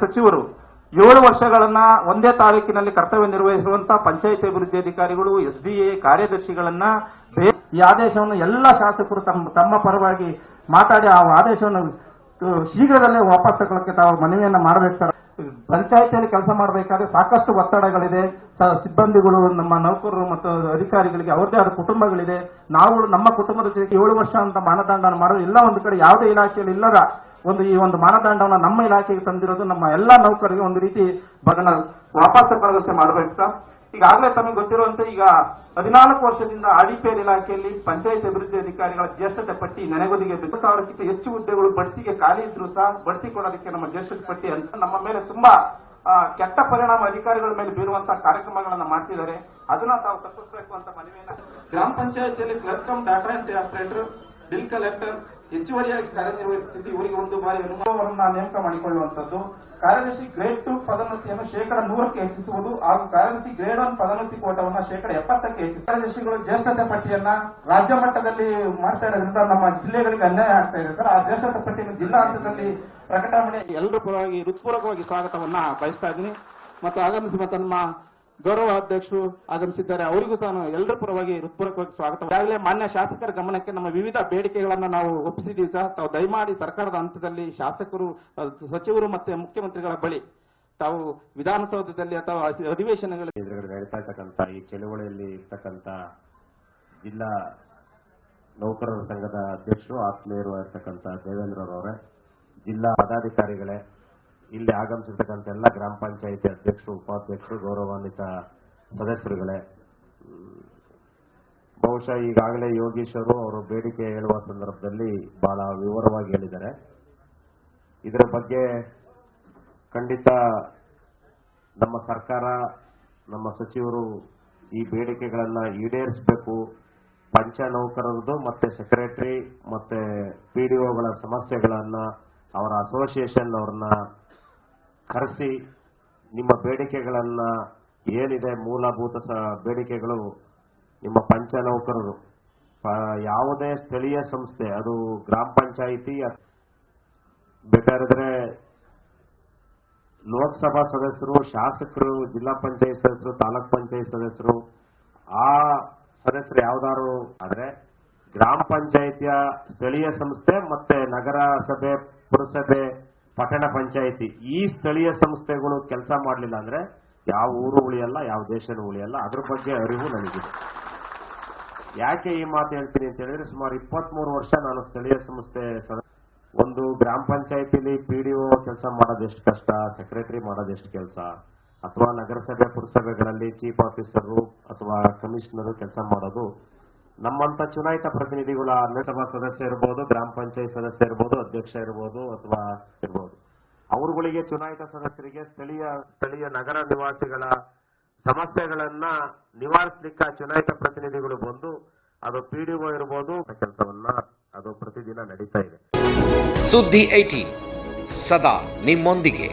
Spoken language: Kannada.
ಸಚಿವರು ಏಳು ವರ್ಷಗಳನ್ನ ಒಂದೇ ತಾಲೂಕಿನಲ್ಲಿ ಕರ್ತವ್ಯ ನಿರ್ವಹಿಸುವಂತಹ ಪಂಚಾಯತ್ ಅಭಿವೃದ್ಧಿ ಅಧಿಕಾರಿಗಳು, ಎಸ್ಡಿಎ ಕಾರ್ಯದರ್ಶಿಗಳನ್ನ ಈ ಆದೇಶವನ್ನು ಎಲ್ಲ ಶಾಸಕರು ತಮ್ಮ ತಮ್ಮ ಪರವಾಗಿ ಮಾತಾಡಿ ಆ ಆದೇಶವನ್ನು ಶೀಘ್ರದಲ್ಲೇ ವಾಪಸ್ ತಗೊಳ್ಳಕ್ಕೆ ತಾವು ಮನವಿಯನ್ನ ಮಾಡಬೇಕು ಸರ್. ಪಂಚಾಯತಿಯಲ್ಲಿ ಕೆಲಸ ಮಾಡಬೇಕಾದ್ರೆ ಸಾಕಷ್ಟು ಒತ್ತಡಗಳಿದೆ. ಸಿಬ್ಬಂದಿಗಳು, ನಮ್ಮ ನೌಕರರು ಮತ್ತು ಅಧಿಕಾರಿಗಳಿಗೆ ಅವರದೇ ಆದ ಕುಟುಂಬಗಳಿದೆ. ನಾವು ನಮ್ಮ ಕುಟುಂಬದ ಜೊತೆಗೆ ಏಳು ವರ್ಷ ಅಂತ ಮಾನದಂಡ ಮಾಡೋದು ಎಲ್ಲ ಒಂದು ಕಡೆ ಯಾವುದೇ ಇಲಾಖೆಯಲ್ಲಿ ಇಲ್ಲದ ಒಂದು ಈ ಒಂದು ಮಾನದಂಡವನ್ನು ನಮ್ಮ ಇಲಾಖೆಗೆ ತಂದಿರೋದು ನಮ್ಮ ಎಲ್ಲಾ ನೌಕರರಿಗೆ ಒಂದು ರೀತಿ ಬಗನ ವಾಪಸ್ ತಗೊಳ್ಳೋದಕ್ಕೆ ಮಾಡಬೇಕು ಸರ್. ಈಗಾಗಲೇ ತಮಗೆ ಗೊತ್ತಿರುವಂತೆ ಈಗ ಹದಿನಾಲ್ಕು ವರ್ಷದಿಂದ ಆಡಿಪಿಎಲ್ ಇಲಾಖೆಯಲ್ಲಿ ಪಂಚಾಯತ್ ಅಭಿವೃದ್ಧಿ ಅಧಿಕಾರಿಗಳ ಜ್ಯೇಷ್ಠತೆ ಪಟ್ಟಿ ನೆನೆಗುದಿಗೆ ಬಿದ್ದು ಸಾವಿರಕ್ಕಿಂತ ಹೆಚ್ಚು ಹುದ್ದೆಗಳು ಬಡ್ತಿಗೆ ಖಾಲಿ ಇದ್ರು ಸಹ ಬಡ್ತಿ ಕೊಡೋದಕ್ಕೆ ನಮ್ಮ ಜ್ಯೇಷ್ಠತೆ ಪಟ್ಟಿ ಅಂತ ನಮ್ಮ ಮೇಲೆ ತುಂಬಾ ಕೆಟ್ಟ ಪರಿಣಾಮ ಅಧಿಕಾರಿಗಳ ಮೇಲೆ ಬೀರುವಂತಹ ಕಾರ್ಯಕ್ರಮಗಳನ್ನ ಮಾಡ್ತಿದ್ದಾರೆ. ಅದನ್ನ ತಾವು ತಪ್ಪಿಸಬೇಕು ಅಂತ ಮನವಿಯನ್ನ ಗ್ರಾಮ ಪಂಚಾಯತಿಯಲ್ಲಿ clerk data entry operator bill collector ಹೆಚ್ಚುವರಿಯಾಗಿ ಕಾರ್ಯನಿರ್ವಹಿಸುತ್ತಿದ್ದು ಇವರಿಗೆ ಒಂದು ಬಾರಿ ಅನುಭವವನ್ನು ನೇಮಕ ಮಾಡಿಕೊಳ್ಳುವಂಥದ್ದು. ಕಾರ್ಯದರ್ಶಿ ಗ್ರೇಡ್ ಟು ಪದೋನ್ನತಿಯನ್ನು ಶೇಕಡ ನೂರಕ್ಕೆ ಹೆಚ್ಚಿಸುವುದು ಹಾಗೂ ಕಾರ್ಯದರ್ಶಿ ಗ್ರೇಡ್ ಒನ್ ಪದೋನ್ನತಿ ಕೋಟವನ್ನು ಶೇಕಡ ಎಪ್ಪತ್ತಕ್ಕೆ ಹೆಚ್ಚಿಸಿ ಕಾರ್ಯದರ್ಶಿಗಳು ಜ್ಯೇಷ್ಠತೆ ಪಟ್ಟಿಯನ್ನ ರಾಜ್ಯ ಮಟ್ಟದಲ್ಲಿ ಮಾಡ್ತಾ ಇರೋದ್ರಿಂದ ನಮ್ಮ ಜಿಲ್ಲೆಗಳಿಗೆ ಅನ್ಯಾಯ ಆಗ್ತಾ ಇದೆ ಸರ್ ಆ ಜ್ಯೇಷ್ಠತೆ ಪಟ್ಟಿಯನ್ನು ಜಿಲ್ಲಾ ಹಂತದಲ್ಲಿ ಪ್ರಕಟಣೆ ಎಲ್ಲರೂ ಪರವಾಗಿ ಹೃತ್ಪೂರ್ವಕವಾಗಿ ಸ್ವಾಗತವನ್ನ ಬಯಸ್ತಾ ಇದ್ದೀನಿ. ಮತ್ತು ಆಗಮಿಸಿ ಮತ್ತು ನಮ್ಮ ಗೌರವ ಅಧ್ಯಕ್ಷರು ಆಗಮಿಸಿದ್ದಾರೆ. ಅವರಿಗೂ ಸಹ ನಾವು ಎಲ್ಲರ ಪರವಾಗಿ ಹೃತ್ಪೂರ್ವಕವಾಗಿ ಸ್ವಾಗತ. ಈಗಾಗಲೇ ಮಾನ್ಯ ಶಾಸಕರ ಗಮನಕ್ಕೆ ನಮ್ಮ ವಿವಿಧ ಬೇಡಿಕೆಗಳನ್ನ ನಾವು ಒಪ್ಪಿಸಿದ್ದೀವಿ ಸಹ. ತಾವು ದಯಮಾಡಿ ಸರ್ಕಾರದ ಹಂತದಲ್ಲಿ ಶಾಸಕರು ಸಚಿವರು ಮತ್ತೆ ಮುಖ್ಯಮಂತ್ರಿಗಳ ಬಳಿ ತಾವು ವಿಧಾನಸೌಧದಲ್ಲಿ ಅಥವಾ ಅಧಿವೇಶನಗಳಲ್ಲಿ ಎದುರುಗಡೆ ನಡೀತಾ ಇರ್ತಕ್ಕಂಥ ಈ ಚಳುವಳಿಯಲ್ಲಿ ಇರ್ತಕ್ಕಂಥ ಜಿಲ್ಲಾ ನೌಕರರ ಸಂಘದ ಅಧ್ಯಕ್ಷರು, ಆತ್ಮೀಯರು ಇರ್ತಕ್ಕಂಥ ದೇವೇಂದ್ರರವರೇ, ಜಿಲ್ಲಾ ಪದಾಧಿಕಾರಿಗಳೇ ಇಲ್ಲಿ ಆಗಮಿಸಿರ್ತಕ್ಕಂಥ ಎಲ್ಲ ಗ್ರಾಮ ಪಂಚಾಯಿತಿ ಅಧ್ಯಕ್ಷರು, ಉಪಾಧ್ಯಕ್ಷರು, ಗೌರವಾನ್ವಿತ ಸದಸ್ಯರುಗಳೇ, ಬಹುಶಃ ಈಗಾಗಲೇ ಯೋಗೀಶರು ಅವರು ಬೇಡಿಕೆ ಹೇಳುವ ಸಂದರ್ಭದಲ್ಲಿ ಬಹಳ ವಿವರವಾಗಿ ಹೇಳಿದ್ದಾರೆ. ಇದರ ಬಗ್ಗೆ ಖಂಡಿತ ನಮ್ಮ ಸರ್ಕಾರ, ನಮ್ಮ ಸಚಿವರು ಈ ಬೇಡಿಕೆಗಳನ್ನ ಈಡೇರಿಸಬೇಕು. ಪಂಚ ನೌಕರರದು ಮತ್ತೆ ಸೆಕ್ರೆಟರಿ ಮತ್ತೆ ಪಿಡಿಒಗಳ ಸಮಸ್ಯೆಗಳನ್ನ, ಅವರ ಅಸೋಸಿಯೇಷನ್ ಅವ್ರನ್ನ ಕರೆಸಿ ನಿಮ್ಮ ಬೇಡಿಕೆಗಳನ್ನ ಏನಿದೆ ಮೂಲಭೂತ ಸ ಬೇಡಿಕೆಗಳು ನಿಮ್ಮ ಪಂಚ ನೌಕರರು ಯಾವುದೇ ಸ್ಥಳೀಯ ಸಂಸ್ಥೆ, ಅದು ಗ್ರಾಮ ಪಂಚಾಯಿತಿ ಬೇಕಾದ್ರೆ ಲೋಕಸಭಾ ಸದಸ್ಯರು, ಶಾಸಕರು, ಜಿಲ್ಲಾ ಪಂಚಾಯತ್ ಸದಸ್ಯರು, ತಾಲೂಕ್ ಪಂಚಾಯತ್ ಸದಸ್ಯರು, ಆ ಸದಸ್ಯರು ಯಾವ್ದಾರು ಆದ್ರೆ ಗ್ರಾಮ ಪಂಚಾಯಿತಿಯ ಸ್ಥಳೀಯ ಸಂಸ್ಥೆ ಮತ್ತೆ ನಗರಸಭೆ, ಪುರಸಭೆ ಪಟ್ಟಣ ಪಂಚಾಯಿತಿ ಈ ಸ್ಥಳೀಯ ಸಂಸ್ಥೆಗಳು ಕೆಲಸ ಮಾಡಲಿಲ್ಲ ಅಂದ್ರೆ ಯಾವ ಊರು ಉಳಿಯಲ್ಲ ಯಾವ ದೇಶನೂ ಉಳಿಯಲ್ಲ ಅದ್ರ ಬಗ್ಗೆ ಅರಿವು ನನಗಿದೆ. ಯಾಕೆ ಈ ಮಾತು ಹೇಳ್ತೀನಿ ಅಂತ ಹೇಳಿದ್ರೆ ಸುಮಾರು ಇಪ್ಪತ್ಮೂರು ವರ್ಷ ನಾನು ಸ್ಥಳೀಯ ಸಂಸ್ಥೆ ಒಂದು ಗ್ರಾಮ ಪಂಚಾಯತಿಲಿ ಒ ಕೆಲಸ ಮಾಡೋದೆಷ್ಟು ಕಷ್ಟ ಸೆಕ್ರೆಟರಿ ಮಾಡೋದೆಷ್ಟು ಕೆಲಸ, ಅಥವಾ ನಗರಸಭೆ ಪುರಸಭೆಗಳಲ್ಲಿ ಚೀಫ್ ಆಫೀಸರು ಅಥವಾ ಕಮಿಷನರು ಕೆಲಸ ಮಾಡೋದು ನಮ್ಮಂತ ಚುನಾಯಿತ ಪ್ರತಿನಿಧಿಗಳ ಲೋಕಸಭಾ ಸದಸ್ಯ ಇರ್ಬೋದು, ಗ್ರಾಮ ಪಂಚಾಯತ್ ಸದಸ್ಯ ಇರ್ಬೋದು, ಅಧ್ಯಕ್ಷ ಇರ್ಬೋದು ಅಥವಾ ಇರ್ಬೋದು. ಅವರುಗಳಿಗೆ ಚುನಾಯಿತ ಸದಸ್ಯರಿಗೆ ಸ್ಥಳೀಯ ಸ್ಥಳೀಯ ನಗರ ನಿವಾಸಿಗಳ ಸಮಸ್ಯೆಗಳನ್ನ ನಿವಾರಿಸಲಿಕ್ಕೆ ಚುನಾಯಿತ ಪ್ರತಿನಿಧಿಗಳು ಬಂದು ಅದು ಪಿಡಿಒ ಇರ್ಬೋದು ಕೆಲಸವನ್ನ ಅದು ಪ್ರತಿದಿನ ನಡೀತಾ ಇದೆ. ಸುದ್ದಿ ಏಟೀನ್ ಸದಾ ನಿಮ್ಮೊಂದಿಗೆ.